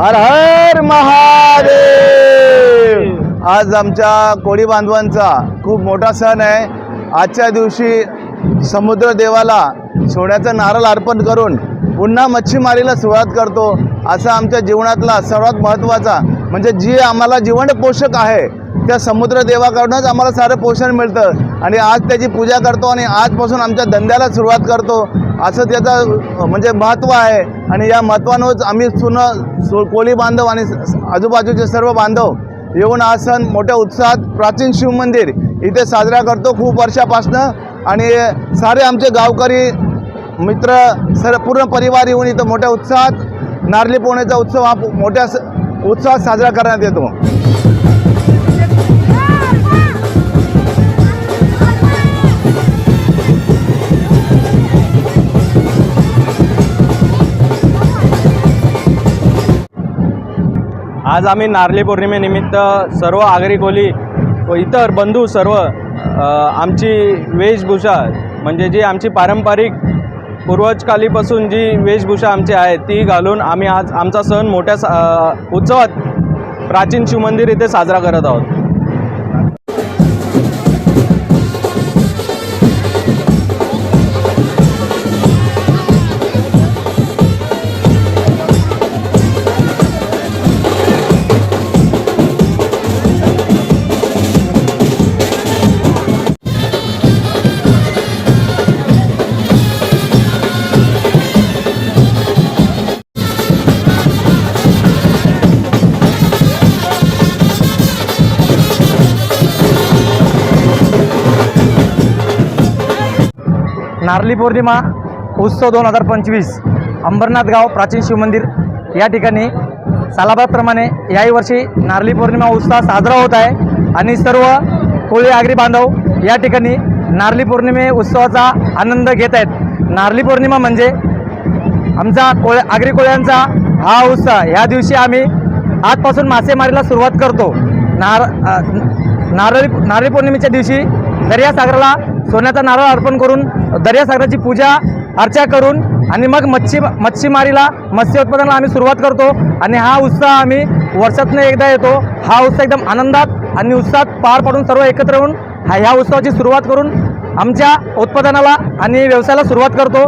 हर हर महादेव! आज आमच्या कोळी बांधवांचा खूप मोठा सण आहे. आजच्या दिवशी समुद्र देवाला सोन्याचं नारळ अर्पण करून पुन्हा मच्छीमारीला सुरुवात करतो. असा आमच्या जीवनातला सर्वात महत्त्वाचा म्हणजे जी आम्हाला जीवन पोषक आहे त्या समुद्रदेवाकडूनच आम्हाला सारं पोषण मिळतं. आणि आज त्याची पूजा करतो आणि आजपासून आमच्या धंद्याला सुरुवात करतो. असं त्याचं म्हणजे महत्त्व आहे. आणि या महत्त्वानंच आम्ही सुनं सु कोळी बांधव आणि आजूबाजूचे सर्व बांधव येऊन हा सण मोठ्या उत्साहात प्राचीन शिवमंदिर इथे साजरा करतो खूप वर्षापासनं. आणि सारे आमचे गावकरी मित्र सर पूर्ण परिवार येऊन इथं मोठ्या उत्साहात नारली पोहण्याचा उत्सव हा मोठ्या स- उत्साहात साजरा करण्यात येतो. आज आम्ही नारली पौर्णिमेनिमित्त सर्व आगरीकोली व इतर बंधू सर्व आमची वेशभूषा म्हणजे जी आमची पारंपरिक पूर्वजकालीपासून जी वेशभूषा आमची आहे ती घालून आम्ही आज आमचा सण मोठ्या सा- उत्सवात प्राचीन शिवमंदिर इथे साजरा करत आहोत. नारली पौर्णिमा उत्सव दोन हजार पंचवीस अंबरनाथ गाव प्राचीन शिवमंदिर या ठिकाणी सालाबादप्रमाणे याही वर्षी नारली पौर्णिमा उत्सव साजरा होत आहे. आणि सर्व कोळी आगरी बांधव या ठिकाणी नारली पौर्णिमे उत्सवाचा आनंद घेत आहेत. नारली पौर्णिमा म्हणजे आमचा कोळ आगरी कोळ्यांचा हा उत्सव ह्या दिवशी आम्ही आजपासून मासेमारीला सुरुवात करतो. नार नारळी नारळी पौर्णिमेच्या दिवशी दर्यासागराला सोन्याचा नारळ अर्पण करून दर्यासागराची पूजा अर्चा करून आणि मग मच्छी मच्छीमारीला मत्स्य उत्पादनाला आम्ही सुरुवात करतो. आणि हा उत्साह आम्ही वर्षातून एकदा येतो. हा उत्सव एकदम आनंदात आणि उत्साहात पार पाडून सर्व एकत्र येऊन हा ह्या उत्सवाची सुरुवात करून आमच्या उत्पादनाला आणि व्यवसायाला सुरुवात करतो.